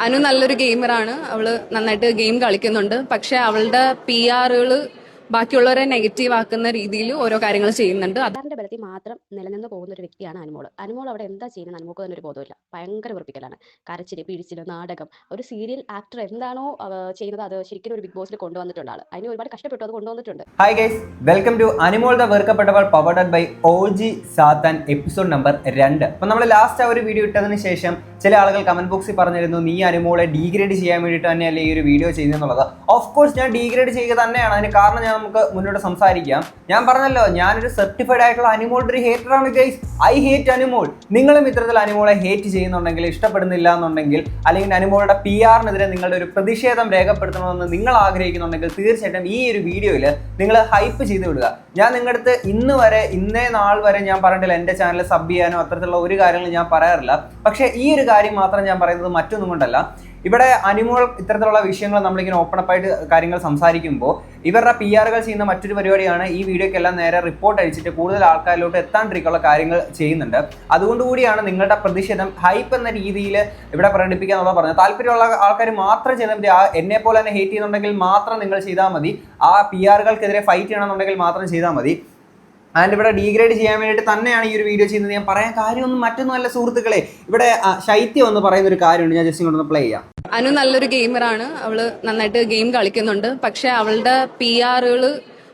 അനു നല്ലൊരു ഗെയിമറാണ് അവൾ നന്നായിട്ട് ഗെയിം കളിക്കുന്നുണ്ട്. പക്ഷെ അവളുടെ പി ആറുകൾ ബാക്കിയുള്ളവരെ നെഗറ്റീവ് ആക്കുന്ന രീതിയിൽ ഓരോ കാര്യങ്ങൾ ചെയ്യുന്നുണ്ട്. അതാറിന്റെ ബലത്തിൽ മാത്രം നിലനിന്ന് പോകുന്ന ഒരു വ്യക്തിയാണ് അനുമോൾ. അനുമോൾ അവിടെ എന്താ ചെയ്യുന്നത്? അനുമോൾക്ക് തന്നെ ഒരു ബോധമില്ല ഭയങ്കര വെറുപ്പിക്കലാണ്. കരച്ചിൽ പിഴിച്ചിൽ നാടകം. ഒരു സീരിയൽ ആക്ടർ എന്താണോ ചെയ്യുന്നത്? അത് ശരിക്കും ഒരു ബിഗ് ബോസിൽ കൊണ്ടുവന്നിട്ടുണ്ട് ആൾ. അതിന് ഒരുപാട് കഷ്ടപ്പെട്ടു. അത് കൊണ്ടുവന്നിട്ടുണ്ട്. Hi guys welcome to Animol the വെറുക്കപ്പെട്ടവൾ powered by O G Saathan episode number രണ്ട്. അപ്പം നമ്മൾ ലാസ്റ്റ് ആ ഒരു വീഡിയോ ഇട്ടതിന് ശേഷം ചില ആളുകൾ കമന്റ് ബോക്സിൽ പറഞ്ഞിരുന്നു നീ അനുമോളെ ഡീഗ്രേഡ് ചെയ്യാൻ വേണ്ടിയിട്ട് തന്നെയല്ലേ ഈ ഒരു വീഡിയോ ചെയ്യുന്നുള്ളത് ഓഫ് കോഴ്സ് ഞാൻ ഡീഗ്രേഡ് ചെയ്യുക തന്നെയാണ്. അതിന് കാരണം ഞാൻ നമുക്ക് മുന്നോട്ട് സംസാരിക്കാം. ഞാൻ പറഞ്ഞല്ലോ ഞാനൊരു സർട്ടിഫൈഡ് ആയിട്ടുള്ള അനിമോളുടെ ഒരു ഹേറ്റർ ആണ് ഗൈസ് ഐ ഹേറ്റ് അനിമോൾ നിങ്ങളും ഇത്തരത്തിൽ അനിമോളെ ഹേറ്റ് ചെയ്യുന്നുണ്ടെങ്കിൽ ഇഷ്ടപ്പെടുന്നില്ല എന്നുണ്ടെങ്കിൽ അല്ലെങ്കിൽ അനിമോളുടെ പി ആറിനെതിരെ നിങ്ങളുടെ ഒരു പ്രതിഷേധം രേഖപ്പെടുത്തണമെന്ന് നിങ്ങൾ ആഗ്രഹിക്കുന്നുണ്ടെങ്കിൽ തീർച്ചയായിട്ടും ഈ ഒരു വീഡിയോയിൽ നിങ്ങൾ ഹൈപ്പ് ചെയ്ത് വിടുക. ഞാൻ നിങ്ങളുടെ അടുത്ത് ഇന്ന് വരെ ഇന്നേ നാൾ വരെ ഞാൻ പറഞ്ഞിട്ടില്ല എന്റെ ചാനൽ സബ് ചെയ്യാനോ അത്തരത്തിലുള്ള ഒരു കാര്യങ്ങളും ഞാൻ പറയാറില്ല. പക്ഷേ ഈ ഒരു കാര്യം മാത്രം ഞാൻ പറയുന്നത് മറ്റൊന്നും കൊണ്ടല്ല. ഇവിടെ അനിമോൾ ഇത്തരത്തിലുള്ള വിഷയങ്ങൾ നമ്മളിങ്ങനെ ഓപ്പൺ അപ്പ് ആയിട്ട് കാര്യങ്ങൾ സംസാരിക്കുമ്പോൾ ഇവരുടെ പി ആറുകൾ ചെയ്യുന്ന മറ്റൊരു പരിപാടിയാണ് ഈ വീഡിയോക്കെല്ലാം നേരെ റിപ്പോർട്ട് അടിച്ചിട്ട് കൂടുതൽ ആൾക്കാരിലോട്ട് എത്താണ്ടിരിക്കാനുള്ള കാര്യങ്ങൾ ചെയ്യുന്നുണ്ട്. അതുകൊണ്ടുകൂടിയാണ് നിങ്ങളുടെ പ്രതിഷേധം ഹൈപ്പ് എന്ന രീതിയിൽ ഇവിടെ പ്രകടിപ്പിക്കുക എന്നുള്ളത് പറഞ്ഞത്. താല്പര്യമുള്ള ആൾക്കാർ മാത്രം ചെയ്താൽ മതി. ആ എന്നെ പോലെ തന്നെ ഹേറ്റ് ചെയ്യുന്നുണ്ടെങ്കിൽ മാത്രം നിങ്ങൾ ചെയ്താൽ മതി. ആ പി ആറുകൾക്കെതിരെ ഫൈറ്റ് ചെയ്യണമെന്നുണ്ടെങ്കിൽ മാത്രം ചെയ്താൽ മതി. ആൻഡ് ഇവിടെ ഡീഗ്രേഡ് ചെയ്യാൻ വേണ്ടിയിട്ട് തന്നെയാണ് ഈ ഒരു വീഡിയോ ചെയ്യുന്നത്. ഞാൻ പറയാൻ കാര്യമൊന്നും മറ്റൊന്നുമല്ല സുഹൃത്തുക്കളെ. ഇവിടെ ശൈത്യം എന്ന് പറയുന്ന ഒരു കാര്യമുണ്ട്. ഞാൻ ജസ്റ്റ് ഇങ്ങോട്ടൊന്ന് പ്ലേ ചെയ്യാം. അനു നല്ലൊരു ഗെയിമറാണ്. അവൾ നന്നായിട്ട് ഗെയിം കളിക്കുന്നുണ്ട്. പക്ഷെ അവളുടെ പി ആറുകൾ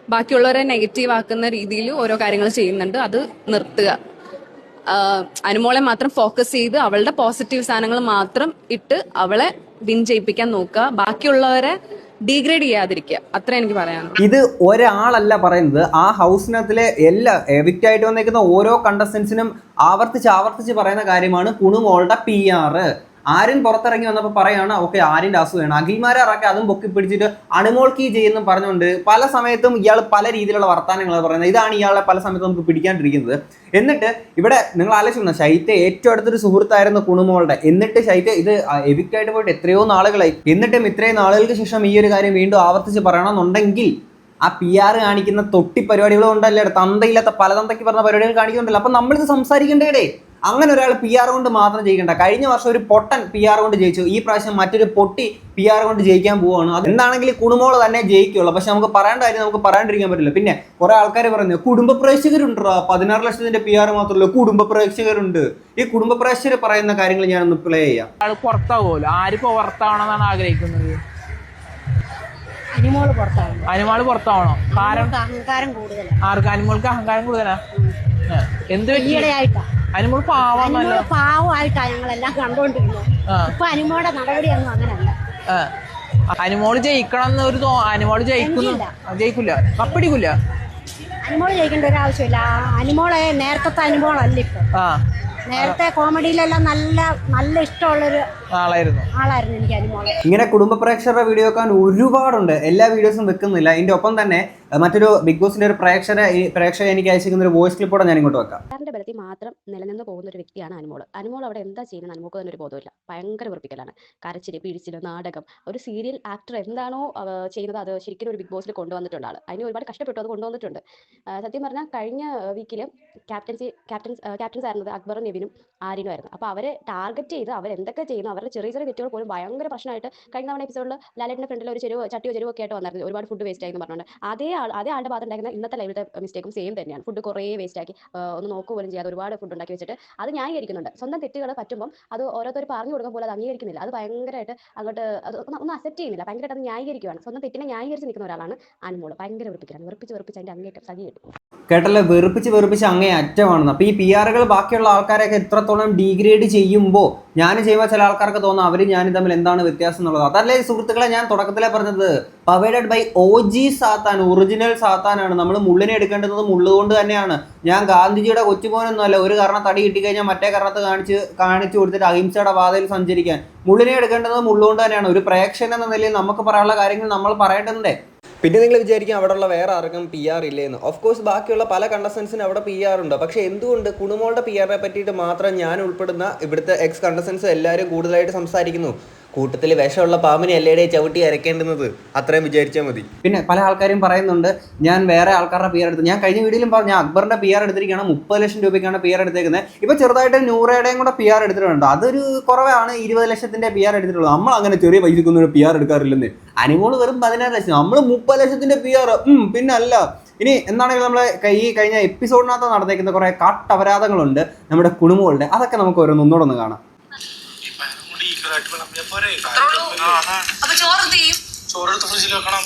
ബാക്കിയുള്ളവരെ നെഗറ്റീവ് ആക്കുന്ന രീതിയിൽ ഓരോ കാര്യങ്ങൾ ചെയ്യുന്നുണ്ട്. അത് നിർത്തുക. അനുമോളെ മാത്രം ഫോക്കസ് ചെയ്ത് അവളുടെ പോസിറ്റീവ് സാധനങ്ങൾ മാത്രം ഇട്ട് അവളെ വിൻ ചെയ്യിപ്പിക്കാൻ നോക്കുക. ബാക്കിയുള്ളവരെ ഡീഗ്രേഡ് ചെയ്യാതിരിക്കുക. അത്ര എനിക്ക് പറയാനുള്ളൂ. ഇത് ഒരാളല്ല പറയുന്നത്. ആ ഹൗസിനകത്തിലെ എല്ലാ എവിക്റ്റ് ആയിട്ട് വന്നേക്കുന്ന ഓരോ കണ്ടസ്റ്റൻസിനും ആവർത്തിച്ച് ആവർത്തിച്ച് പറയുന്ന കാര്യമാണ് കുണുമോളുടെ പി ആറ് ആര്യൻ പുറത്തിറങ്ങി വന്നപ്പോൾ പറയാണ് ഓക്കെ ആര്യന്റെ അസുഖമാണ് അഖിൽമാരെ ഇറക്കി അതും പൊക്കി പിടിച്ചിട്ട് അണിമോൾ കീ ചെയ്യുന്നു പറഞ്ഞുകൊണ്ട് പല സമയത്തും ഇയാൾ പല രീതിയിലുള്ള വർത്തമാനങ്ങളാണ് പറയുന്നത്. ഇതാണ് ഇയാളെ പല സമയത്തും നമുക്ക് പിടിക്കാണ്ടിരിക്കുന്നത്. എന്നിട്ട് ഇവിടെ നിങ്ങൾ ആലോചിക്കണം ശൈത്യ ഏറ്റവും അടുത്തൊരു സുഹൃത്തായിരുന്നു കുണുമോളുടെ. എന്നിട്ട് ശൈത്യ ഇത് എവിക്റ്റ് ആയിട്ട് പോയിട്ട് എത്രയോ നാളുകളായി. എന്നിട്ടും ഇത്രയും നാളുകൾക്ക് ശേഷം ഈ ഒരു കാര്യം വീണ്ടും ആവർത്തിച്ച് പറയണമെന്നുണ്ടെങ്കിൽ ആ പി ആർ കാണിക്കുന്ന തൊട്ടി പരിപാടികളും ഉണ്ടല്ലേ തന്തയില്ലാത്ത പല തന്തയ്ക്ക് പറഞ്ഞ പരിപാടികൾ കാണിക്കുന്നുണ്ടല്ലോ. അപ്പം നമ്മളിത് സംസാരിക്കേണ്ടേ അങ്ങനെ ഒരാൾ പി ആർ കൊണ്ട് മാത്രം ജയിക്കണ്ട. കഴിഞ്ഞ വർഷം ഒരു പൊട്ടൻ പി ആർ കൊണ്ട് ജയിച്ചു. ഈ പ്രാവശ്യം മറ്റൊരു പൊട്ടി പി ആർ കൊണ്ട് ജയിക്കാൻ പോവുകയാണ് അത് എന്താണെങ്കിൽ കുടുംബോൾ തന്നെ ജയിക്കുള്ളൂ. പക്ഷെ നമുക്ക് പറയേണ്ട കാര്യം നമുക്ക് പറയാണ്ടിരിക്കാൻ പറ്റില്ല. പിന്നെ കുറെ ആൾക്കാർ പറഞ്ഞു കുടുംബ പ്രേക്ഷകരുണ്ടോ പതിനാറ് ലക്ഷത്തിന്റെ പി ആർ മാത്രമല്ല? കുടുംബ പ്രേക്ഷകരുണ്ട്. ഈ കുടുംബ പ്രേക്ഷകർ പറയുന്ന കാര്യങ്ങൾ ഒന്ന് പ്ലേ ചെയ്യാം. പുറത്താവുമല്ലോ ആര് പുറത്താവണമെന്നാണ് ആഗ്രഹിക്കുന്നത്. അനിമോൾ പുറത്താവണോ. കാരണം അഹങ്കാരം കൂടുതലാണ് ആർക്ക്? അനിമോൾക്ക് അഹങ്കാരം കൂടുതലാ? എന്ത് ഈയിടെയായിട്ടാ. അനിമൾ പാവാന്നല്ലോ അനിമോൾ പാവമായിട്ടാ ഞങ്ങളെല്ലാം കണ്ടുകൊണ്ടിരുന്നത്. ഇപ്പൊ നടപടി നടപടിയൊന്നും അങ്ങനല്ല. അനിമോൾ അനിമോൾ ജയിക്കണം എന്നൊരു തോ അനിമോൾ ജയിക്കുന്നു. ജയിക്കില്ല. കപ്പിടിക്കില്ല. അനിമോൾ ജയിക്കേണ്ട ഒരു ആവശ്യമില്ല. അനിമോളെ നേരത്തെ അനിമോളല്ല ഇപ്പൊ? നേരത്തെ കോമഡിയിലെല്ലാം നല്ല നല്ല ഇഷ്ടമുള്ളൊരു ആളായിരുന്നു. ആളായിരുന്നു എനിക്ക് അനിമോളെ ഇങ്ങനെ കുടുംബ പ്രേക്ഷകരുടെ വീഡിയോ കാണാൻ ഒരുപാടുണ്ട്. എല്ലാ വീഡിയോസും വെക്കുന്നില്ല. ഇതിന്റെ ഒപ്പം തന്നെ മറ്റൊരു ബിഗ് ബോസിന്റെ ഒരു പ്രേക്ഷക പ്രേക്ഷക എനിക്ക് അയച്ചിരിക്കുന്ന ഒരു വോയിസ് ക്ലിപ്പോടെ ഞാൻ ഇങ്ങോട്ട് വെക്കാം. ആധാറിന്റെ ബലത്തിൽ മാത്രം നിലനിന്ന് പോകുന്ന ഒരു വ്യക്തിയാണ് അനുമോൾ അനുമോൾ അവിടെ എന്താ ചെയ്യുന്നത് അനുമോൾക്ക് തന്നെ ഒരു ബോധമില്ല ഭയങ്കര വെറുപ്പിക്കലാണ്. കരച്ചിൽ പിഴിച്ചിൽ നാടകം. ഒരു സീരിയൽ ആക്ടർ എന്താണോ ചെയ്യുന്നത് അത് ശരിക്കും ഒരു ബിഗ് ബോസിൽ കൊണ്ടുവന്നിട്ടുണ്ട് ആൾ. അതിന് ഒരുപാട് കഷ്ടപ്പെട്ടു അത് കൊണ്ടുവന്നിട്ടുണ്ട്. സത്യം പറഞ്ഞാൽ കഴിഞ്ഞ വീക്കിൽ ക്യാപ്റ്റൻസി ക്യാപ്റ്റൻ ക്യാപ്റ്റൻസ് ആയിരുന്നത് അക്ബറും നെവിനും ആര്യനും ആയിരുന്നു അപ്പോൾ അവരെ ടാർഗറ്റ് ചെയ്ത് അവരെന്തൊക്കെ ചെയ്യുന്നു അവരുടെ ചെറിയ ചെറിയ തെറ്റുകൾ പോലും ഭയങ്കര പ്രശ്നമായിട്ട് കഴിഞ്ഞ തവണ എപ്പിസോഡിൽ ലാലേട്ടിന്റെ ഫ്രണ്ടിൽ ഒരു ചെരുവ് ചട്ടിയോ ചെരുവോ ഒക്കെ ആയിട്ട് വന്നായിരുന്നു. ഒരുപാട് ഫുഡ് വേസ്റ്റ് ആയി എന്ന് പറഞ്ഞുകൊണ്ട് അതേ ആൾ അതേ ആളുടെ ഭാഗത്ത് ഇന്നത്തെ ലൈവിലത്തെ മിസ്റ്റേക്കും സെയിം തന്നെയാണ്. ഫുഡ് കുറേ വേസ്റ്റ് ആക്കി. ഒന്ന് നോക്കുക പോലും ചെയ്യാതെ ഒരുപാട് ഫുഡ് ഉണ്ടാക്കി വെച്ചിട്ട് അത് ന്യായീകരിക്കുന്നുണ്ട്. സ്വന്തം തെറ്റുകൾ പറ്റുമ്പോൾ അത് ഓരോരുത്തർ പറഞ്ഞു കൊടുക്കാൻ പോലെ അത് അംഗീകരിക്കുന്നില്ല. അത് ഭയങ്കരമായിട്ട് അങ്ങോട്ട് ഒന്ന് അക്സെപ്റ്റ് ചെയ്യുന്നില്ല. ഭയങ്കരമായിട്ട് അത് ന്യായീകരിക്കുകയാണ് സ്വന്തം തെറ്റിനെ ന്യായീകരിച്ച് നിൽക്കുന്ന ഒരാളാണ് അനുമോൾ ഭയങ്കര വെറുപ്പിക്കലാണ്. വെറുപ്പിച്ച് വെറുപ്പിച്ച് അതിന്റെ അങ്ങേറ്റം സജി കിട്ടും. കേട്ടല്ലേ വെറുപ്പിച്ച് വെറുപ്പിച്ച് അങ്ങേ അറ്റമാണെന്ന് അപ്പോൾ ഈ പി ആറുകൾ ബാക്കിയുള്ള ആൾക്കാരെയൊക്കെ എത്രത്തോളം ഡീഗ്രേഡ് ചെയ്യുമ്പോൾ ഞാൻ ചെയ്യുമ്പോൾ ചില ആൾക്കാർക്ക് തോന്നും അവർ ഞാനും തമ്മിൽ എന്താണ് വ്യത്യാസം എന്നുള്ളത്. അതല്ലേ സുഹൃത്തുക്കളെ ഞാൻ തുടക്കത്തിലെ പറഞ്ഞത്. Powered by O G Saathan original സാത്താനാണ്. നമ്മൾ മുള്ളിനെ എടുക്കേണ്ടത് മുള്ളുകൊണ്ട് തന്നെയാണ്. ഞാൻ ഗാന്ധിജിയുടെ കൊച്ചുപോനൊന്നുമല്ല ഒരു കാരണം തടി കിട്ടിക്കഴിഞ്ഞാൽ മറ്റേ കാരണത്ത് കാണിച്ച് കാണിച്ചു കൊടുത്തിട്ട് അഹിംസയുടെ പാതയിൽ സഞ്ചരിക്കാൻ. മുള്ളിനെ എടുക്കേണ്ടത് മുള്ളുകൊണ്ട് തന്നെയാണ്. ഒരു പ്രേക്ഷകൻ എന്ന നിലയിൽ നമുക്ക് പറയാനുള്ള കാര്യങ്ങൾ നമ്മൾ പറയേണ്ടതുണ്ടേ. പിന്നെ നിങ്ങൾ വിചാരിക്കും അവിടെയുള്ള വേറെ ആർക്കും പി ആർ ഇല്ലേന്ന്. ഓഫ് കോഴ്സ് ബാക്കിയുള്ള പല കണ്ടസ്റ്റൻസിനും അവിടെ പി ആർ ഉണ്ട്. പക്ഷേ എന്തുകൊണ്ട് കുണുമോളുടെ പി ആറിനെ പറ്റിയിട്ട് മാത്രം ഞാൻ ഉൾപ്പെടുന്ന ഇവിടുത്തെ എക്സ് കണ്ടസ്റ്റൻസ് എല്ലാവരും കൂടുതലായിട്ട് സംസാരിക്കുന്നു? കൂട്ടത്തിൽ വിഷമുള്ള പാമ്പിനെ അല്ലേടെ ചവിട്ടി അരക്കേണ്ടുന്നത്? അത്രയും വിചാരിച്ചാൽ മതി. പിന്നെ പല ആൾക്കാരും പറയുന്നുണ്ട് ഞാൻ വേറെ ആൾക്കാരുടെ പിയർ എടുത്തു ഞാൻ കഴിഞ്ഞ വീഡിയോയിലും പറഞ്ഞു ഞാൻ അക്ബറിന്റെ പിയർ ആർ എടുത്തിരിക്കുകയാണ് മുപ്പത് ലക്ഷം രൂപയ്ക്കാണ് പിയർ എടുത്തേക്കുന്നത്. ഇപ്പൊ ചെറുതായിട്ട് നൂറയുടെയും കൂടെ പിയർ എടുത്തിട്ടുണ്ട്. അതൊരു കുറവാണ് ഇരുപത് ലക്ഷത്തിന്റെ പിയർ ആർ എടുത്തിട്ടുള്ളത്. നമ്മൾ അങ്ങനെ ചെറിയ പൈസക്കൊന്നും ഒരു പിയർ എടുക്കാറില്ലെന്ന്. അനിമോൾ വെറും പതിനാറ് ലക്ഷം. നമ്മൾ മുപ്പത് ലക്ഷത്തിന്റെ പിയർ ഉം പിന്നെ അല്ല ഇനി എന്താണെങ്കിലും നമ്മൾ ഈ കഴിഞ്ഞ എപ്പിസോഡിനകത്ത് നടന്നേക്കുന്ന കുറെ കട്ടപരാധങ്ങളുണ്ട് നമ്മുടെ കുടുംബങ്ങളുടെ. അതൊക്കെ നമുക്ക് ഓരോന്നൊന്നുകൂടെ ഒന്ന് കാണാം. എന്ത് ചെയ്യും? ചോറെടുത്ത് ഫ്രിഡ്ജിൽ വെക്കണം.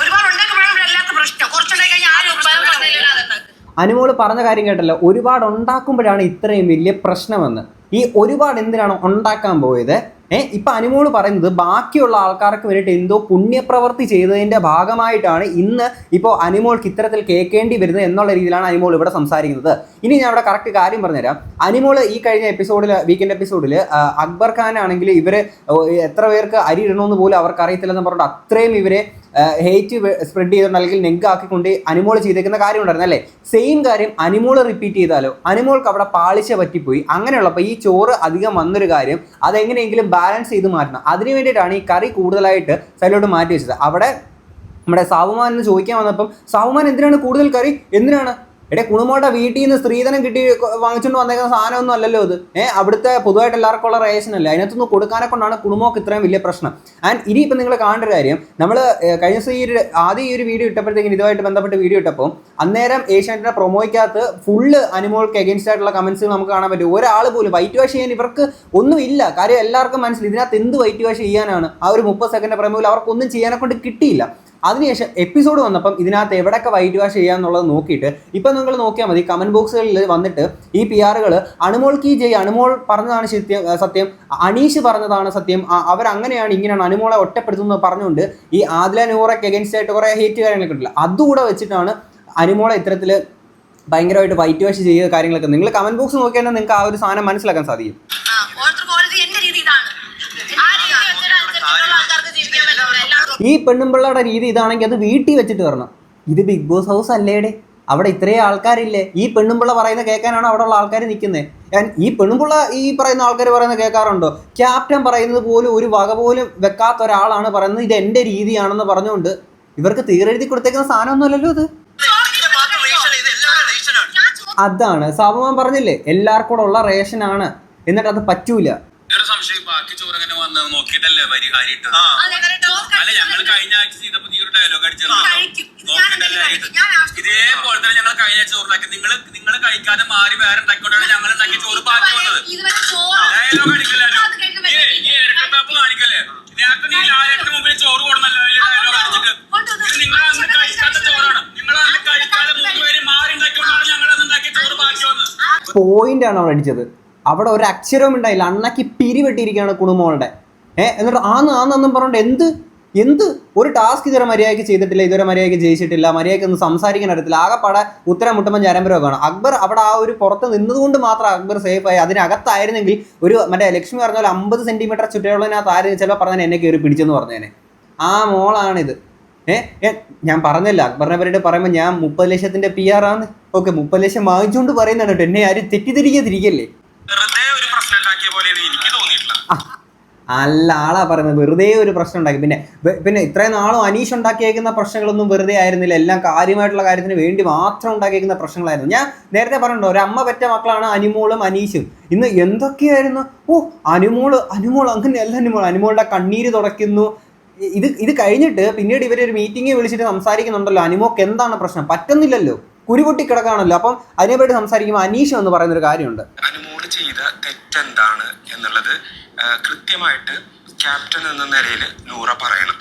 ഒരുപാട് ഉണ്ടാക്കുമ്പോഴാണ് ഇവിടെ എല്ലാത്ത പ്രശ്നം. കുറച്ചുണ്ടായി കഴിഞ്ഞാൽ ആരും പ്രശ്നം അനുമോൾ പറഞ്ഞ കാര്യം കേട്ടല്ലോ ഒരുപാട് ഉണ്ടാക്കുമ്പോഴാണ് ഇത്രയും വലിയ പ്രശ്നമെന്ന്. ഈ ഒരുപാട് എന്തിനാണ് ഉണ്ടാക്കാൻ പോയത്? ഏ ഇപ്പൊ അനുമോൾ പറയുന്നത് ബാക്കിയുള്ള ആൾക്കാർക്ക് വേണ്ടിയിട്ട് എന്തോ പുണ്യപ്രവൃത്തി ചെയ്തതിന്റെ ഭാഗമായിട്ടാണ് ഇന്ന് ഇപ്പോൾ അനുമോൾക്ക് ഇത്തരത്തിൽ കേൾക്കേണ്ടി വരുന്നത് എന്നുള്ള രീതിയിലാണ് അനുമോൾ ഇവിടെ സംസാരിക്കുന്നത്. ഇനി ഞാൻ ഇവിടെ കറക്റ്റ് കാര്യം പറഞ്ഞുതരാം. അനുമോൾ ഈ കഴിഞ്ഞ എപ്പിസോഡിൽ വീക്കെൻഡ് എപ്പിസോഡിൽ അക്ബർ ഖാൻ ആണെങ്കിൽ ഇവർ ഓ, എത്ര പേർക്ക് അരി ഇടണമെന്ന് പോലും അവർക്ക് അറിയത്തില്ലെന്ന് പറഞ്ഞിട്ട് അത്രയും ഇവരെ ഹേറ്റ് സ്പ്രെഡ് ചെയ്തിട്ടുണ്ട് അല്ലെങ്കിൽ നെഗ് ആക്കിക്കൊണ്ട് അനുമോൾ ചെയ്തേക്കുന്ന കാര്യം ഉണ്ടായിരുന്നു അല്ലേ? സെയിം കാര്യം അനുമോൾ റിപ്പീറ്റ് ചെയ്താലോ? അനുമോൾക്ക് അവിടെ പാളിച്ച പറ്റിപ്പോയി. അങ്ങനെയുള്ളപ്പോൾ ഈ ചോറ് അധികം വന്നൊരു കാര്യം അതെങ്ങനെയെങ്കിലും ബാലൻസ് ചെയ്ത് മാറ്റണം. അതിന് വേണ്ടിയിട്ടാണ് ഈ കറി കൂടുതലായിട്ട് സൈഡിലോട്ട് മാറ്റി വെച്ചത്. അവിടെ നമ്മുടെ സാവുമാൻ എന്ന് ചോദിക്കാൻ വന്നപ്പം സാവുമാൻ എന്തിനാണ് കൂടുതൽ കറി? എന്തിനാണ്? എടേ കുണുമോട്ടെ വീട്ടിൽ നിന്ന് സ്ത്രീധനം കിട്ടി വാങ്ങിച്ചുകൊണ്ട് വന്നേക്കുന്ന സാധനമൊന്നും അല്ലല്ലോ ഇത്. ഏഹ് അവിടുത്തെ പൊതുവായിട്ട് എല്ലാവർക്കും ഉള്ള റേഷൻ അല്ലേ? അതിനകത്തൊന്ന് കൊടുക്കാനെ കൊണ്ടാണ് കുണുമോക്ക് ഇത്രയും വലിയ പ്രശ്നം. ആൻഡ് ഇനി ഇപ്പം നിങ്ങൾ കാണേണ്ട ഒരു കാര്യം നമ്മൾ കഴിഞ്ഞ ദിവസം ഈ ഒരു ആദ്യം ഈ ഒരു വീഡിയോ ഇട്ടപ്പോഴത്തേക്കും ഇതുമായിട്ട് ബന്ധപ്പെട്ട് വീഡിയോ ഇട്ടപ്പോൾ അന്നേരം ഏഷ്യാനെറ്റിനെ പ്രൊമോയ്ക്കകത്ത് ഫുള്ള് അനിമോൾക്ക് എഗൻസ്റ്റ് ആയിട്ടുള്ള കമന്റ്സ് നമുക്ക് കാണാൻ പറ്റും. ഒരാൾ പോലും വൈറ്റ് വാഷ് ചെയ്യാൻ ഇവർക്ക് ഒന്നും ഇല്ല. കാര്യം എല്ലാവർക്കും മനസ്സിൽ ഇതിനകത്ത് എന്ത് വൈറ്റ് വാഷ് ചെയ്യാനാണ്? ആ ഒരു മുപ്പത് സെക്കൻഡ് പ്രമോയിൽ അവർക്കൊന്നും ചെയ്യാനെ കൊണ്ട് കിട്ടിയില്ല. അതിനുശേഷം എപ്പിസോഡ് വന്നപ്പം ഇതിനകത്ത് എവിടെയൊക്കെ വൈറ്റ് വാഷ് ചെയ്യാന്നുള്ളത് നോക്കിയിട്ട് ഇപ്പം നിങ്ങൾ നോക്കിയാൽ മതി കമന്റ് ബോക്സുകളിൽ വന്നിട്ട് ഈ പി ആറുകൾ അണുമോൾ കീ ജയ് അണുമോൾ പറഞ്ഞതാണ് സത്യം സത്യം അനീഷ് പറഞ്ഞതാണ് സത്യം അവരങ്ങനെയാണ് ഇങ്ങനെയാണ് അണുമോളെ ഒറ്റപ്പെടുത്തുന്നത് പറഞ്ഞുകൊണ്ട് ഈ ആദില നൂറയ്ക്ക് എഗൻസ്റ്റ് ആയിട്ട് കുറേ ഹേറ്റ് കാര്യങ്ങളൊക്കെ ഉണ്ടല്ലോ അതുകൂടെ വെച്ചിട്ടാണ് അനുമോളെ ഇത്തരത്തിൽ ഭയങ്കരമായിട്ട് വൈറ്റ് വാഷ് ചെയ്യുന്ന കാര്യങ്ങളൊക്കെ. നിങ്ങൾ കമന്റ് ബോക്സ് നോക്കിയാൽ നിങ്ങൾക്ക് ആ ഒരു സാധനം മനസ്സിലാക്കാൻ സാധിക്കും. രീതി ഇതാണ്. ഈ പെണ്ണുമ്പിള്ളയുടെ രീതി ഇതാണെങ്കിൽ അത് വീട്ടിൽ വെച്ചിട്ട് വരണം. ഇത് ബിഗ് ബോസ് ഹൗസ് അല്ലേടെ? അവിടെ ഇത്രയും ആൾക്കാരില്ലേ? ഈ പെണ്ണുമ്പിള്ള പറയുന്ന കേൾക്കാനാണ് അവിടെ ഉള്ള ആൾക്കാർ നിൽക്കുന്നത് ഈ പെണ്ണുമ്പിള്ള ഈ പറയുന്ന ആൾക്കാർ പറയുന്ന കേൾക്കാറുണ്ടോ? ക്യാപ്റ്റൻ പറയുന്നത് പോലും ഒരു വക പോലും വെക്കാത്ത ഒരാളാണ് പറയുന്നത് ഇത് എന്റെ രീതിയാണെന്ന് പറഞ്ഞുകൊണ്ട് ഇവർക്ക് തീരെഴുതി കൊടുത്തേക്കുന്ന സാധനമൊന്നുമല്ലല്ലോ ഇത്. അതാണ്. സാബുമാൻ പറഞ്ഞില്ലേ എല്ലാവർക്കും കൂടെ ഉള്ള റേഷനാണ്. എന്നിട്ട് അത് പറ്റൂല സംശയം ബാക്കി നോക്കിയിട്ടല്ലേ വരി അരിയിട്ട് അല്ല ഞങ്ങൾ കഴിഞ്ഞ ആഴ്ച ചെയ്തപ്പോ നീ ഒരു ഡയലോഗ് അടിച്ചത് ഇതേപോലെ തന്നെ ഞങ്ങൾ കഴിഞ്ഞ ആഴ്ച ചോറുണ്ടാക്കി നിങ്ങൾ നിങ്ങൾ കഴിക്കാതെ മാറി വേറെ ഉണ്ടാക്കിക്കൊണ്ടാണ് ഞങ്ങൾ ഉണ്ടാക്കിയ ചോറ് ബാക്കി വന്നത്. ഡയലോഗ് അടിക്കല്ലോ ഈ ഇരട്ടത്താപ്പ് കാണിക്കല്ലേ? ഞങ്ങൾക്ക് നീ ലാലേട്ടന് മുമ്പിൽ ചോറ് കൊടുന്നല്ലോ? ഡയലോഗ് അടിച്ചിട്ട്. നിങ്ങൾ അന്ന് കഴിക്കാത്ത ചോറാണ്. നിങ്ങൾ അന്ന് കഴിക്കാതെ മൂന്നുപേര് മാറി ഉണ്ടാക്കിക്കൊണ്ടാണ് ഞങ്ങൾ അന്ന് ഉണ്ടാക്കിയ ചോറ് ബാക്കി വന്നത്. പോയിന്റ് ആണ് അവിടെ അടിച്ചത്. അവിടെ ഒരു അക്ഷരവും ഉണ്ടായില്ല. അണ്ണാക്കി പിരിവെട്ടിയിരിക്കുകയാണ് കുണുമോളുടെ. ഏഹ് എന്നിട്ട് ആന്ന് ആന്നെന്നും പറഞ്ഞിട്ട് എന്ത് എന്ത് ഒരു ടാസ്ക് ഇതുവരെ മര്യാദയ്ക്ക് ചെയ്തിട്ടില്ല ഇതുവരെ മര്യാദയ്ക്ക് ജയിച്ചിട്ടില്ല മര്യാദയ്ക്ക് ഒന്ന് സംസാരിക്കാൻ അറിയത്തില്ല. ആകെപ്പാടെ ഉത്തരം മുട്ടുമ്പോൾ ചരമ്പരമൊക്കെയാണ് അക്ബർ അവിടെ ആ ഒരു പുറത്ത് നിന്നതുകൊണ്ട് മാത്രം അക്ബർ സേഫ് ആയി. അതിനകത്തായിരുന്നെങ്കിൽ ഒരു മറ്റേ ലക്ഷ്മി പറഞ്ഞ പോലെ അമ്പത് സെന്റിമീറ്റർ ചുറ്റുള്ളതിനകത്ത് ആരും ചിലപ്പോൾ പറഞ്ഞാൽ എന്നെ കയറി പിടിച്ചെന്ന് പറഞ്ഞേനെ. ആ മോളാണിത്. ഏ ഏ, ഞാൻ പറഞ്ഞില്ല. അക്ബറിനെ പറ്റിയിട്ട് പറയുമ്പോൾ ഞാൻ മുപ്പത് ലക്ഷത്തിന്റെ പി ആർ ആണ്. ഓക്കെ മുപ്പത് ലക്ഷം വാങ്ങിച്ചുകൊണ്ട് പറയുന്നതാണ് കേട്ടോ. എന്നെ ആരും തെറ്റിദ്ധരിക്കാതിരിക്കല്ലേ? വെറുതെ ഒരു പ്രശ്നം ഉണ്ടാക്കിയ പോലെ എനിക്ക് തോന്നിയിട്ടില്ല. ആ, അല്ല ആളാ പറയുന്നത്. വെറുതെ ഒരു പ്രശ്നം ഉണ്ടാക്കി. പിന്നെ പിന്നെ ഇത്രയും നാളും അനീഷ് ഉണ്ടാക്കിയേക്കുന്ന പ്രശ്നങ്ങളൊന്നും വെറുതെ ആയിരുന്നില്ല. എല്ലാം കാര്യമായിട്ടുള്ള കാര്യത്തിന് വേണ്ടി മാത്രം ഉണ്ടാക്കിയേക്കുന്ന പ്രശ്നങ്ങളായിരുന്നു. ഞാൻ നേരത്തെ പറഞ്ഞല്ലോ ഒരു അമ്മ പെറ്റ മക്കളാണ് അനിമോളും അനീഷും. ഇന്ന് എന്തൊക്കെയായിരുന്നു? ഓ അനുമോൾ അനുമോൾ അങ്ങനെയല്ല അനുമോൾ അനുമോളുടെ കണ്ണീര് തുടയ്ക്കുന്നു. ഇത് ഇത് കഴിഞ്ഞിട്ട് പിന്നീട് ഇവർ ഒരു മീറ്റിംഗ് വിളിച്ചിട്ട് സംസാരിക്കുന്നുണ്ടല്ലോ. അനുമോക്ക് എന്താണ് പ്രശ്നം? പറ്റുന്നില്ലല്ലോ. കുരുപൊട്ടി കിടക്കാണല്ലോ. അപ്പം അതിനെപ്പറ്റി സംസാരിക്കുമ്പോൾ അനീഷ് എന്ന് പറയുന്ന ഒരു കാര്യമുണ്ട്. അനുമോൾ ചെയ്ത തെറ്റെന്താണ് എന്നുള്ളത് കൃത്യമായിട്ട് ക്യാപ്റ്റൻ എന്ന നിലയിൽ നൂറ പറയണം.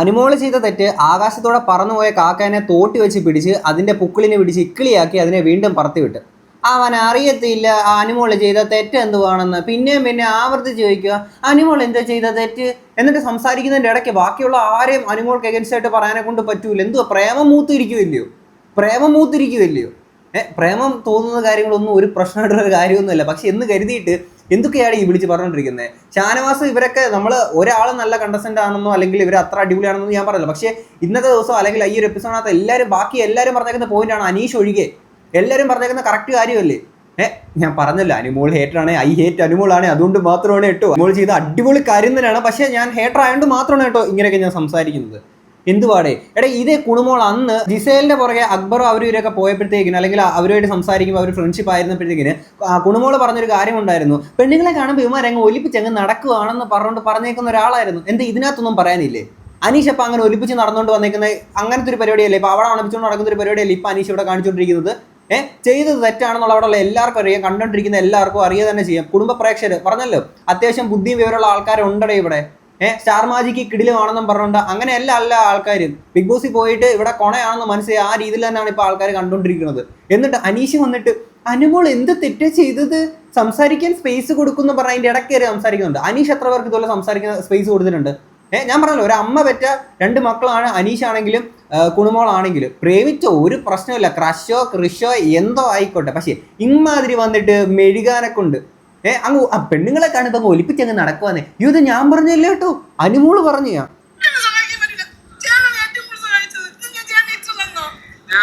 അനുമോൾ ചെയ്ത തെറ്റ് ആകാശത്തോടെ പറന്നുപോയ കാക്കാനെ തോട്ടി വെച്ച് പിടിച്ച് അതിന്റെ പുക്കിളിനെ പിടിച്ച് ഇക്കിളിയാക്കി അതിനെ വീണ്ടും പറത്തിവിട്ട്. അവൻ അറിയത്തില്ല ആ അനുമോൾ ചെയ്ത തെറ്റ് എന്തുവാണെന്ന്. പിന്നെയും പിന്നെ ആവർത്തിച്ച് ചോദിക്കുക അനുമോൾ എന്താ ചെയ്ത തെറ്റ്? എന്നിട്ട് സംസാരിക്കുന്നതിന്റെ ഇടയ്ക്ക് ബാക്കിയുള്ള ആരെയും അനുമോൾക്ക് എഗൻസ്റ്റ് ആയിട്ട് പറയാനെ കൊണ്ട് പറ്റൂല. എന്തുവാ പ്രേമം മൂത്തിരിക്കുമല്ലയോ പ്രേമം മൂത്തിരിക്കുമല്ലയോ ഏഹ് പ്രേമം തോന്നുന്ന കാര്യങ്ങളൊന്നും ഒരു പ്രശ്നമായിട്ടുള്ള ഒരു കാര്യമൊന്നുമല്ല. പക്ഷെ എന്ന് കരുതിയിട്ട് എന്തൊക്കെയാണ് ഈ വിളിച്ച് പറഞ്ഞുകൊണ്ടിരിക്കുന്നത് ഷാനവാസ് ഇവരൊക്കെ നമ്മൾ ഒരാൾ നല്ല കണ്ടസ്റ്റന്റ് ആണെന്നോ അല്ലെങ്കിൽ ഇവർ അത്ര അടിപൊളിയാണെന്നോ ഞാൻ പറഞ്ഞില്ല. പക്ഷേ ഇന്നത്തെ ദിവസം അല്ലെങ്കിൽ ഈ ഒരു എപ്പിസോഡിനകത്ത് എല്ലാവരും ബാക്കി എല്ലാവരും പറഞ്ഞേക്കുന്ന പോയിന്റാണ് അനീഷ് ഒഴികെ. എല്ലാവരും പറഞ്ഞേക്കുന്ന കറക്റ്റ് കാര്യമല്ലേ? ഏ ഞാൻ പറഞ്ഞില്ല. അനുമോൾ ഹേറ്റർ ആണ്. ഐ ഹേറ്റ് അനുമോളാണ് അതുകൊണ്ട് മാത്രമാണ് കേട്ടോ. അനുമോൾ ചെയ്ത അടിപൊളി കാര്യം തന്നെയാണ്. പക്ഷേ ഞാൻ ഹേറ്റർ ആയതുകൊണ്ട് മാത്രമാണ് കേട്ടോ ഇങ്ങനെയൊക്കെ ഞാൻ സംസാരിക്കുന്നത്. എന്തുവാടേ? എടാ ഇതേ കുണുമോൾ അന്ന് ജിസേലിന്റെ പുറകെ അക്ബറും അവരും ഇവരൊക്കെ പോയപ്പോഴത്തേക്കിന് അല്ലെങ്കിൽ അവരുമായിട്ട് സംസാരിക്കുമ്പോൾ അവർ ഫ്രണ്ട്ഷിപ്പ് ആയിരുന്നപ്പോഴത്തേക്കിന് കുണുമോൾ പറഞ്ഞൊരു കാര്യം ഉണ്ടായിരുന്നു. പെണ്ണുങ്ങളെ കാണുമ്പോൾ ഇവന്മാരങ്ങ് ഒലിപ്പിച്ചങ്ങ് നടക്കുകയാണെന്ന് പറഞ്ഞുകൊണ്ട് പറഞ്ഞേക്കുന്ന ഒരാളായിരുന്നു. എന്ത് ഇതിനകത്തൊന്നും പറയാനില്ലേ? അനീഷ് അപ്പം അങ്ങനെ ഒലിപ്പിച്ച് നടന്നുകൊണ്ട് വന്നേക്കുന്ന അങ്ങനത്തെ ഒരു പരിപാടിയല്ലേ? ഇപ്പോൾ അവിടെ അണപ്പിച്ചുകൊണ്ട് നടക്കുന്ന ഒരു പരിപാടിയല്ലേ ഇപ്പം അനീഷ് ഇവിടെ കാണിച്ചുകൊണ്ടിരിക്കുന്നത് ഏഹ് ചെയ്തത് തെറ്റാണെന്നുള്ള അവിടെ ഉള്ള എല്ലാവർക്കും അറിയാം. കണ്ടുകൊണ്ടിരിക്കുന്ന എല്ലാവർക്കും അറിയുക തന്നെ ചെയ്യാം. കുടുംബ പ്രേക്ഷകർ പറഞ്ഞല്ലോ അത്യാവശ്യം ബുദ്ധിയും വിവരമുള്ള ആൾക്കാരുണ്ടടേ ഇവിടെ. ഏഹ് സ്റ്റാർ മാജിക്ക് കിടിലുമാണെന്നും പറഞ്ഞുകൊണ്ട് അങ്ങനെയല്ല അല്ല ആൾക്കാർ ബിഗ് ബോസിൽ പോയിട്ട് ഇവിടെ കൊണയാണെന്ന് മനസ്സിലായി. ആ രീതിയിൽ തന്നെയാണ് ഇപ്പോൾ ആൾക്കാർ കണ്ടുകൊണ്ടിരിക്കുന്നത്. എന്നിട്ട് അനീഷ് വന്നിട്ട് അനുമോൾ എന്ത് തെറ്റ് ചെയ്തത്? സംസാരിക്കാൻ സ്പേസ് കൊടുക്കുന്നു പറഞ്ഞ അതിന്റെ ഇടയ്ക്ക് കയറി സംസാരിക്കുന്നുണ്ട്. അനീഷ് എത്ര പേർക്ക് ഇതുപോലെ സംസാരിക്കുന്ന സ്പേസ് കൊടുത്തിട്ടുണ്ട്? ഏഹ് ഞാൻ പറഞ്ഞല്ലോ ഒരു അമ്മ പെറ്റ രണ്ട് മക്കളാണ്. അനീഷ് ആണെങ്കിലും കുണുമോളാണെങ്കിലും പ്രേമിച്ചോ ഒരു പ്രശ്നമില്ല ക്രഷോ കൃഷോ എന്തോ ആയിക്കോട്ടെ. പക്ഷേ ഇമാതിരി വന്നിട്ട് മെഴുകാനെ കൊണ്ട് ഏ അങ്ങ് ആ പെണ്ണുങ്ങളെ കാണുമ്പോൾ അങ്ങ് ഒലിപ്പിച്ചങ്ങ് നടക്കുവാന്നേ. അയ്യോ ഇത് ഞാൻ പറഞ്ഞല്ലേ കേട്ടോ? അനുമോൾ പറഞ്ഞു ഞാൻ.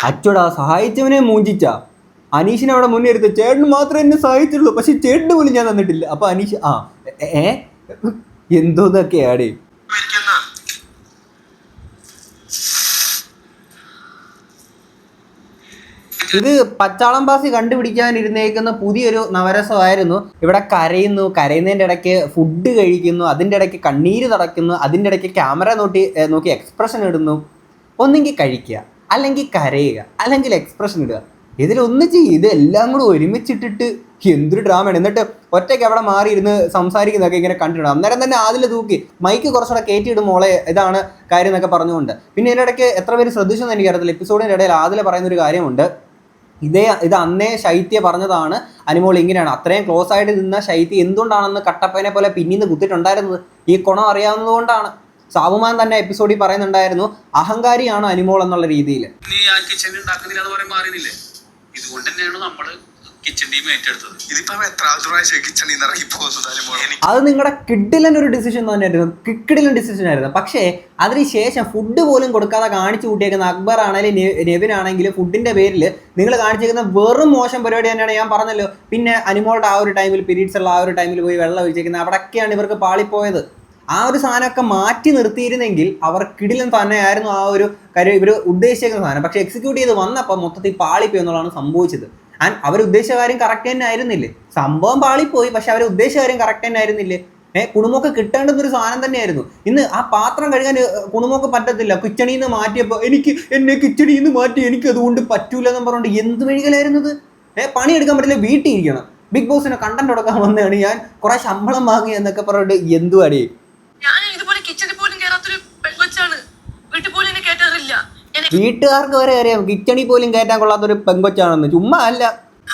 അച്ചോടാ സഹായിച്ചവനെ മൂഞ്ചിച്ച. അനീഷിനെ അവിടെ മുന്നേ എടുത്ത് ചേട്ടന് മാത്രമേ എന്നെ സഹായിച്ചുള്ളൂ പക്ഷെ ചേട്ടന് പോലും ഞാൻ തന്നിട്ടില്ല. അപ്പൊ അനീഷ് ആ ഏ? എന്തോന്നൊക്കെയാടേ ഇരിക്കുന്ന ഇത് പച്ചാളം പാസി കണ്ടുപിടിക്കാനിരുന്നേക്കുന്ന പുതിയൊരു നവരസമായിരുന്നു. ഇവിടെ കരയുന്നു കരയുന്നതിന്റെ ഇടയ്ക്ക് ഫുഡ് കഴിക്കുന്നു അതിന്റെ ഇടയ്ക്ക് കണ്ണീര് തടക്കുന്നു അതിന്റെ ഇടയ്ക്ക് ക്യാമറ നോട്ടി നോക്കി എക്സ്പ്രഷൻ ഇടുന്നു. ഒന്നെങ്കിൽ കഴിക്കുക അല്ലെങ്കിൽ കരയുക അല്ലെങ്കിൽ എക്സ്പ്രഷൻ ഇടുക. ഇതിലൊന്നും ചെയ്യും ഇതെല്ലാം കൂടെ ഒരുമിച്ചിട്ടിട്ട് എന്തൊരു ഡ്രാമയാണ് എന്നിട്ട് ഒറ്റയ്ക്ക് അവിടെ മാറി ഇരുന്ന് സംസാരിക്കുന്നതൊക്കെ ഇങ്ങനെ കണ്ടിട്ടുണ്ട്. അന്നേരം തന്നെ ആദിൽ തൂക്കി മൈക്ക് കുറച്ചുകൂടെ കയറ്റിയിടും മോളെ ഇതാണ് കാര്യം എന്നൊക്കെ പറഞ്ഞുകൊണ്ട്. പിന്നെ ഇതിനിടയ്ക്ക് എത്ര പേര് ശ്രദ്ധിച്ചെന്ന് എനിക്കറിയത്തില്ല. എപ്പിസോഡിന്റെ ഇടയിൽ ആതിൽ പറയുന്ന ഒരു കാര്യമുണ്ട്. ഇതേ ഇത് അന്നേ ശൈത്യ പറഞ്ഞതാണ് അനുമോൾ ഇങ്ങനെയാണ്. അത്രയും ക്ലോസ് ആയിട്ട് നിന്ന ശൈത്യ എന്തുകൊണ്ടാണെന്ന് കട്ടപ്പനെ പോലെ പിന്നീന്ന് കുത്തിയിട്ടുണ്ടായിരുന്നത് ഈ കുണം അറിയാവുന്നതുകൊണ്ടാണ്. സാബുമാൻ തന്നെ എപ്പിസോഡിൽ പറയുന്നുണ്ടായിരുന്നു അഹങ്കാരിയാണ് അനുമോൾ എന്നുള്ള രീതിയിൽ നീ ആ എന്ന് ഇതുകൊണ്ട് തന്നെയാണ് നമ്മൾ കിച്ചൺ ടീം ഏറ്റെടുത്തത്. ഇതിപ്പോ എത്ര പ്രാവശ്യം കിച്ചണിൽ നിന്ന് ഇറങ്ങി പോകുന്നത് അനുമോൾ അത് നിങ്ങളുടെ കിഡിലൻ ഒരു ഡിസിഷൻ തന്നെയായിരുന്നു കിഡിലൻ ഡിസിഷൻ ആയിരുന്നു. പക്ഷേ അതിനുശേഷം ഫുഡ് പോലും കൊടുക്കാതെ കാണിച്ചു കൂട്ടിയേക്കുന്ന അക്ബർ ആണെങ്കിലും നെവിൻ ആണെങ്കിലും ഫുഡിന്റെ പേരിൽ നിങ്ങൾ കാണിച്ചേക്കുന്ന വെറും മോശം പരിപാടി തന്നെയാണ് ഞാൻ പറഞ്ഞല്ലോ. പിന്നെ അനിമോളുടെ ആ ഒരു ടൈമിൽ പീരീഡ്സ് ഉള്ള ആ ഒരു ടൈമിൽ പോയി വെള്ളം ഒഴിച്ചേക്കുന്നത് അവിടെയൊക്കെയാണ് ഇവർക്ക് പാളിപ്പോയത്. ആ ഒരു സാധനമൊക്കെ മാറ്റി നിർത്തിയിരുന്നെങ്കിൽ അവർ കിടിലൻ തന്നെയായിരുന്നു ആ ഒരു കാര്യം ഇവർ ഉദ്ദേശിക്കുന്ന സാധനം. പക്ഷെ എക്സിക്യൂട്ട് ചെയ്ത് വന്നപ്പോൾ മൊത്തത്തിൽ പാളിപ്പോയി എന്നുള്ളതാണ് സംഭവിച്ചത്. ആൻഡ് അവർ ഉദ്ദേശിച്ച കാര്യം കറക്റ്റ് തന്നെ ആയിരുന്നില്ലേ? സംഭവം പാളിപ്പോയി പക്ഷെ അവർ ഉദ്ദേശിച്ച കാര്യം കറക്റ്റ് തന്നെ ആയിരുന്നില്ലേ? ഏഹ് കുണുമൊക്കെ കിട്ടേണ്ടുന്ന ഒരു സാധനം തന്നെയായിരുന്നു. ഇന്ന് ആ പാത്രം കഴുകാൻ കുണുമൊക്കെ പറ്റത്തില്ല. കിച്ചണിയിൽ നിന്ന് മാറ്റിയപ്പോൾ എനിക്ക് എന്നെ കിച്ചണിയിൽ നിന്ന് മാറ്റി എനിക്ക് അതുകൊണ്ട് പറ്റൂല എന്ന് പറഞ്ഞുകൊണ്ട് എന്ത് വഴികളായിരുന്നത് ഏഹ് പണിയെടുക്കാൻ പറ്റില്ല വീട്ടിൽ ഇരിക്കണം. ബിഗ് ബോസിന് കണ്ടന്റ് കൊടുക്കാൻ വന്നതാണ് ഞാൻ. കുറെ ശമ്പളം വാങ്ങി എന്നൊക്കെ പറഞ്ഞിട്ട് എന്തുവാടി? ഞാൻ ഇതുപോലെ കിച്ചണിൽ പോലും കയറാത്തൊരു പെൺകൊച്ചാണ്. വീട്ടിൽ പോലും വീട്ടുകാർക്ക് വരെ അറിയാം. കിച്ചണി പോലും കയറ്റാൻ കൊള്ളാത്തൊരു പെങ്കൊച്ചാണെന്ന്. ചുമ്മാ അല്ല.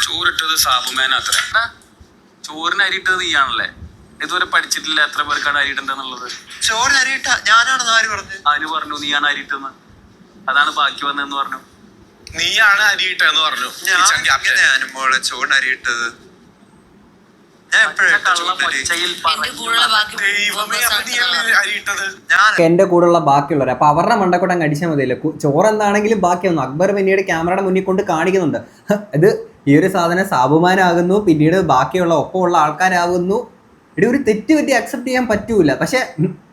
ചോറിട്ടത് സാബുമേന അത്ര. ചോറിന് അരിയിട്ടത് നീയാണല്ലേ? ഇതുവരെ പഠിച്ചിട്ടില്ല എത്ര പേർക്കാണ് അരിയിട്ടുണ്ടെന്നുള്ളത് ചോറിന് അരിയിട്ട ഞാനാണെന്ന് ആര് പറഞ്ഞു ആര് പറഞ്ഞു നീയാണ് അരിയിട്ടെന്ന് അതാണ് ബാക്കി വന്നതെന്ന് പറഞ്ഞു. നീയാണ് അരിയിട്ടെന്ന് പറഞ്ഞു. അനുമോളെ ചോറിന് അറിയിട്ടത് എന്റെ കൂടെയുള്ള ബാക്കിയുള്ളവരെ ദൈവമേ അപ്പൊ അവരുടെ മണ്ടക്കൂട്ടം കടിച്ചാൽ അടിച്ചാൽ മതിയല്ലോ കു- ചോറ് എന്താണെങ്കിലും ബാക്കിയൊന്നും അക്ബർ പിന്നീട് ക്യാമറയുടെ മുന്നിൽ കൊണ്ട് കാണിക്കുന്നുണ്ട് ഇത് ഈ ഒരു സാധനം സാബുമാനാകുന്നു പിന്നീട് ബാക്കിയുള്ള ഒപ്പമുള്ള ആൾക്കാരാകുന്നു ഇവിടെ ഒരു തെറ്റ് പറ്റി അക്സെപ്റ്റ് ചെയ്യാൻ പറ്റൂല പക്ഷെ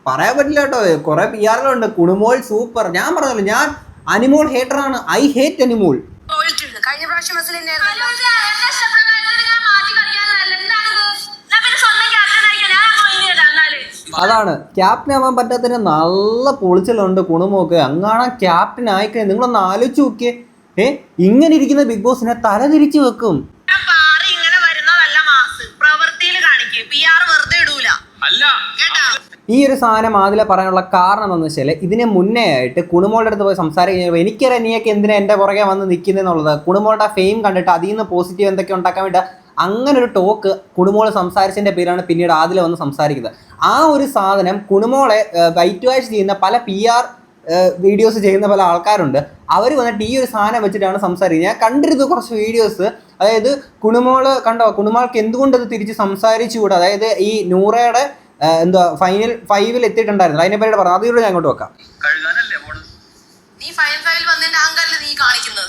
പറയാൻ പറ്റില്ല കേട്ടോ കുറെ പി ആറുകളുണ്ട് കുണുമോൾ സൂപ്പർ ഞാൻ പറഞ്ഞല്ലോ ഞാൻ അനിമോൾ ഹേറ്ററാണ് ഐ ഹേറ്റ് അനിമോൾ കഴിഞ്ഞ പ്രാവശ്യം അതാണ്. ക്യാപ്റ്റൻ ആവാൻ പറ്റാത്തതിന് നല്ല പൊളിച്ചിലുണ്ട് കുണുമോക്ക്. അങ്ങാണ ക്യാപ്റ്റൻ ആയിക്കഴിഞ്ഞാൽ നിങ്ങളൊന്ന് ആലോചിച്ച് നോക്കിയേ. ഏ ഇങ്ങനെ ഇരിക്കുന്ന ബിഗ് ബോസിനെ തല തിരിച്ചു വെക്കും. പാറി ഇങ്ങനെ വരുന്നതല്ല മാസ്. പ്രവൃത്തിയിൽ കാണിക്കും. പി ആർ ഇടൂല. അല്ല. കേട്ടാ? ഈ ഒരു സാധനം ആദില പറയാനുള്ള കാരണം എന്ന് വെച്ചാൽ ഇതിന് മുന്നേ ആയിട്ട് കുണുമോളുടെ അടുത്ത് പോയി സംസാരിക്കുമ്പോൾ എനിക്കറിയാം നീയൊക്കെ എന്തിനാ എന്റെ പുറകെ വന്ന് നിൽക്കുന്നതെന്നുള്ളത് കുണുമോളുടെ ഫെയിം കണ്ടിട്ട് അതിൽ നിന്ന് പോസിറ്റീവ് എന്തൊക്കെ ഉണ്ടാക്കാൻ വേണ്ടി അങ്ങനെ ഒരു ടോക്ക് കുണുമോൾ സംസാരിച്ചതിന്റെ പേരാണ് പിന്നീട് ആദില വന്ന് സംസാരിക്കുന്നത്. ആ ഒരു സാധനം കുടുംബോളെ വൈറ്റ് വാഷ് ചെയ്യുന്ന പല പി ആർ വീഡിയോസ് ചെയ്യുന്ന പല ആൾക്കാരുണ്ട്. അവർ വന്നിട്ട് ഈ ഒരു സാധനം വെച്ചിട്ടാണ് സംസാരിക്കുന്നത്. ഞാൻ കണ്ടിരുന്നു കുറച്ച് വീഡിയോസ് അതായത് കുണുമോൾ കണ്ടോ? കുണുമോൾക്ക് എന്തുകൊണ്ട് അത് തിരിച്ച് സംസാരിച്ചുകൂടാ? അതായത് ഈ നൂറയുടെ എന്താ ഫൈനൽ ഫൈവിൽ എത്തിയിട്ടുണ്ടായിരുന്നു. അതിനെ പറ്റി പറഞ്ഞു? അതിലൂടെ ഞാൻ അങ്ങോട്ട് വെക്കാം. നീ ഫൈനൽ ഫൈവിൽ വന്നതിന്റെ നീ കാണിക്കുന്നത്.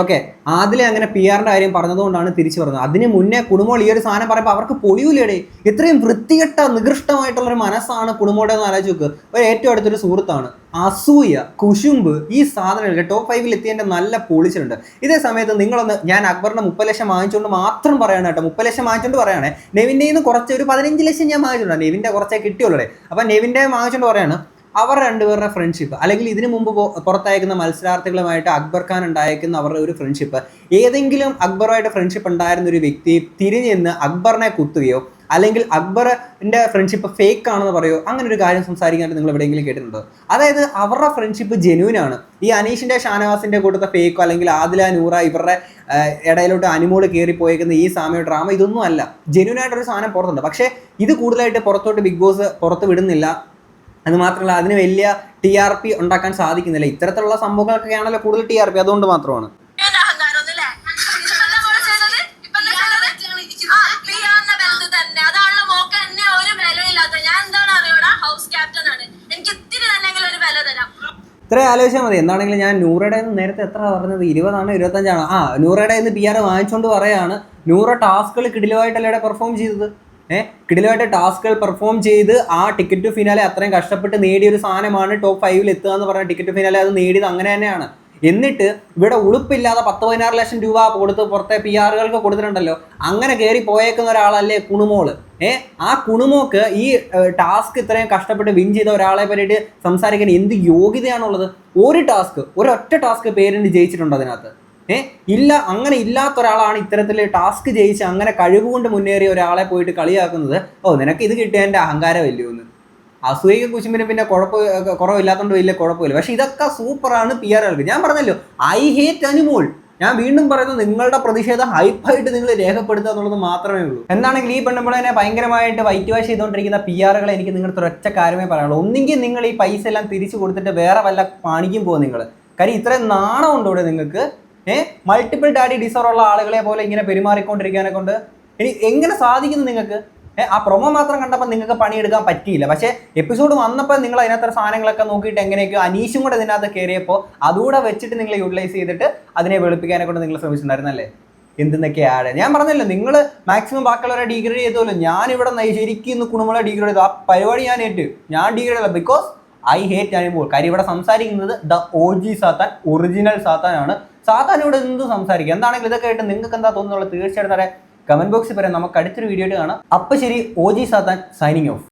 ഓക്കെ ആദ്യം അങ്ങനെ പി ആറിന്റെ കാര്യം പറഞ്ഞതുകൊണ്ടാണ് തിരിച്ചു പറഞ്ഞത്. അതിന് മുന്നേ കുടുംബോൾ ഈ ഒരു സാധനം പറയുമ്പോൾ അവർക്ക് പൊളിയൂലേടേ ഇത്രയും വൃത്തികെട്ട നികൃഷ്ടമായിട്ടുള്ള ഒരു മനസ്സാണ് കുടുംബോടെ എന്ന് ആലോചിച്ച് നോക്ക്. ഒരു ഏറ്റവും അടുത്തൊരു സുഹൃത്താണ്. അസൂയ കുശുമ്പ് ഈ സാധനങ്ങൾ ടോപ്പ് ഫൈവിൽ എത്തിയതിന്റെ നല്ല പൊളിച്ചിട്ടുണ്ട് ഇതേ സമയത്ത് നിങ്ങളൊന്ന് ഞാൻ അക്ബറിന്റെ മുപ്പത് ലക്ഷം വാങ്ങിച്ചുകൊണ്ട് മാത്രം പറയണം കേട്ടോ. മുപ്പത് ലക്ഷം വാങ്ങിച്ചുകൊണ്ട് പറയണേ. നെവിന്റെ നിന്ന് കുറച്ച് ഒരു പതിനഞ്ച് ലക്ഷം ഞാൻ വാങ്ങിച്ചിട്ടുണ്ട്. നെവിന്റെ കുറച്ചേ കിട്ടിയുള്ളൂ അപ്പോൾ നെവിന്റെ വാങ്ങിച്ചുകൊണ്ട് പറയാണ്. അവർ രണ്ടുപേരുടെ ഫ്രണ്ട്ഷിപ്പ് അല്ലെങ്കിൽ ഇതിനു മുമ്പ് പുറത്തയക്കുന്ന മത്സരാർത്ഥികളുമായിട്ട് അക്ബർ ഖാൻ ഉണ്ടായിരിക്കുന്ന അവരുടെ ഒരു ഫ്രണ്ട്ഷിപ്പ് ഏതെങ്കിലും അക്ബറുമായിട്ട് ഫ്രണ്ട്ഷിപ്പ് ഉണ്ടായിരുന്ന ഒരു വ്യക്തി തിരിഞ്ഞെന്ന് അക്ബറിനെ കുത്തുകയോ അല്ലെങ്കിൽ അക്ബറിന്റെ ഫ്രണ്ട്ഷിപ്പ് ഫേക്ക് ആണെന്ന് പറയോ അങ്ങനെ ഒരു കാര്യം സംസാരിക്കാനായിട്ട് നിങ്ങൾ എവിടെയെങ്കിലും കേട്ടിട്ടുണ്ടോ? അതായത് അവരുടെ ഫ്രണ്ട്ഷിപ്പ് ജെന്യൂൻ ആണ്. ഈ അനീഷിന്റെ ഷാനവാസിന്റെ കൂട്ടത്തെ ഫേക്കോ അല്ലെങ്കിൽ ആദില നൂറ ഇവരുടെ ഇടയിലോട്ട് അനുമോൾ കയറി പോയേക്കുന്ന ഈ സാമയോ ഡ്രാമ ഇതൊന്നും അല്ല. ജെന്യൂനായിട്ടൊരു സാധനം പുറത്തുണ്ട്. പക്ഷേ ഇത് കൂടുതലായിട്ട് പുറത്തോട്ട് ബിഗ് ബോസ് പുറത്ത് വിടുന്നില്ല. അത് മാത്രമല്ല അതിന് വലിയ ടി ആർ പി ഉണ്ടാക്കാൻ സാധിക്കുന്നില്ല. ഇത്തരത്തിലുള്ള സംഭവങ്ങൾക്കൊക്കെയാണല്ലോ കൂടുതൽ ടി ആർ പി അതുകൊണ്ട് മാത്രമാണ്. ഇത്രയും ആലോചിച്ചാൽ മതി. എന്താണെങ്കിലും ഞാൻ നൂറയുടെ നിന്ന് നേരത്തെ എത്ര പറഞ്ഞത്? ഇരുപതാണോ ഇരുപത്തഞ്ചാണോ. ആ നൂറയുടെ നിന്ന് പി ആർ വാങ്ങിച്ചുകൊണ്ട് പറയാണ്. നൂറ ടാസ്കുകൾ കിടിലുമായിട്ടല്ലേ പെർഫോം ചെയ്തത്? ഏഹ് കിടിലുമായിട്ട് ടാസ്കുകൾ പെർഫോം ചെയ്ത് ആ ടിക്കറ്റ് ഫിനാലെ അത്രയും കഷ്ടപ്പെട്ട് നേടിയ ഒരു സാധനമാണ് ടോപ്പ് ഫൈവിൽ എത്തുക എന്ന് പറഞ്ഞ ടിക്കറ്റ് ഫിനാലെ അത് നേടിയത് അങ്ങനെ തന്നെയാണ്. എന്നിട്ട് ഇവിടെ ഉളുപ്പില്ലാതെ പത്ത് പതിനാറ് ലക്ഷം രൂപ കൊടുത്ത് പുറത്തെ പി ആറുകൾക്ക് കൊടുത്തിട്ടുണ്ടല്ലോ. അങ്ങനെ കയറി പോയേക്കുന്ന ഒരാളല്ലേ കുണുമോൾ. ഏ ആ കുണുമോക്ക് ഈ ടാസ്ക് ഇത്രയും കഷ്ടപ്പെട്ട് വിൻ ചെയ്ത ഒരാളെ പറ്റിയിട്ട് സംസാരിക്കാൻ എന്ത് യോഗ്യതയാണുള്ളത്? ഒരു ടാസ്ക് ഒരൊറ്റ ടാസ്ക് പേരിന് ജയിച്ചിട്ടുണ്ട് അതിനകത്ത്. ഏ? ഇല്ല അങ്ങനെ ഇല്ലാത്ത ഒരാളാണ് ഇത്തരത്തിൽ ടാസ്ക് ജയിച്ച് അങ്ങനെ കഴിവുകൊണ്ട് മുന്നേറിയ ഒരാളെ പോയിട്ട് കളിയാക്കുന്നത്. ഓ നിനക്ക് ഇത് കിട്ടിയതിന്റെ അഹങ്കാരമല്ലയോ എന്ന് അസൂയക്ക് കുശുമ്പിന് പിന്നെ കുഴപ്പം കുറവില്ലാത്തതുകൊണ്ട് വലിയ കുഴപ്പമില്ല. പക്ഷെ ഇതൊക്കെ സൂപ്പറാണ് പി ആർ ആൾക്ക് ഞാൻ പറഞ്ഞല്ലോ ഐ ഹേറ്റ് അനുമോൾ ഞാൻ വീണ്ടും പറയുന്നത് നിങ്ങളുടെ പ്രതിഷേധം ഹൈപ്പായിട്ട് നിങ്ങൾ രേഖപ്പെടുത്തുക എന്നുള്ളത് മാത്രമേ ഉള്ളൂ. എന്താണെങ്കിൽ ഈ പെണ്ണുമ്പോഴെ ഭയങ്കരമായിട്ട് വൈറ്റ് വാഷ് ചെയ്തുകൊണ്ടിരിക്കുന്ന പി ആറുകളെ എനിക്ക് നിങ്ങളുടെ ഒരൊറ്റ കാര്യമേ പറയാനുള്ളൂ. ഒന്നെങ്കിൽ നിങ്ങൾ ഈ പൈസ എല്ലാം തിരിച്ചു കൊടുത്തിട്ട് വേറെ വല്ല പണിക്കും പോകും നിങ്ങൾ കാര്യം ഇത്രയും നാണം ഇവിടെ നിങ്ങൾക്ക്? ഏഹ് മൾട്ടിപ്പിൾ ഡാഡി ഡിസോർ ഉള്ള ആളുകളെ പോലെ ഇങ്ങനെ പെരുമാറിക്കൊണ്ടിരിക്കാനെ കൊണ്ട് ഇനി എങ്ങനെ സാധിക്കുന്നു നിങ്ങൾക്ക്? ആ പ്രൊമോ മാത്രം കണ്ടപ്പോൾ നിങ്ങൾക്ക് പണിയെടുക്കാൻ പറ്റിയില്ല. പക്ഷേ എപ്പിസോഡ് വന്നപ്പോൾ നിങ്ങൾ അതിനകത്ത് സാധനങ്ങളൊക്കെ നോക്കിയിട്ട് എങ്ങനെയൊക്കെയോ അനീഷും കൂടെ ഇതിനകത്ത് കയറിയപ്പോൾ അതുകൂടെ വെച്ചിട്ട് നിങ്ങൾ യൂട്ടിലൈസ് ചെയ്തിട്ട് അതിനെ വെളുപ്പിക്കാനെ കൊണ്ട് നിങ്ങൾ ശ്രമിച്ചിട്ടുണ്ടായിരുന്നല്ലേ എന്തെന്നൊക്കെയാണ് ഞാൻ പറഞ്ഞല്ലോ നിങ്ങൾ മാക്സിമം ബാക്കിയുള്ളവരെ ഡിഗ്രേഡ് ചെയ്തല്ലോ ഞാൻ ഇവിടെ ശരിക്കും ഇന്ന് കുണുമുള ഡിഗ്രേഡ് ചെയ്തു. ആ പരിപാടി ഞാൻ ഏറ്റു. ഞാൻ ഡിഗ്രേഡ് ചെയ്തില്ല ബിക്കോസ് ഐ ഹേറ്റ് അനുഭവം കാര്യം ഇവിടെ സംസാരിക്കുന്നത് the O G Saathan original സാത്താനാണ്. Saathan ഇവിടെ എന്ത് സംസാരിക്കും? എന്താണെങ്കിലും ഇതൊക്കെ ആയിട്ട് നിങ്ങൾക്ക് എന്താ തോന്നുന്നുള്ളത് തീർച്ചയായിട്ടും കമന്റ് ബോക്സിൽ പറയാം. നമുക്ക് അടുത്തൊരു വീഡിയോ കാണാം. അപ്പൊ ശരി O G Saathan signing off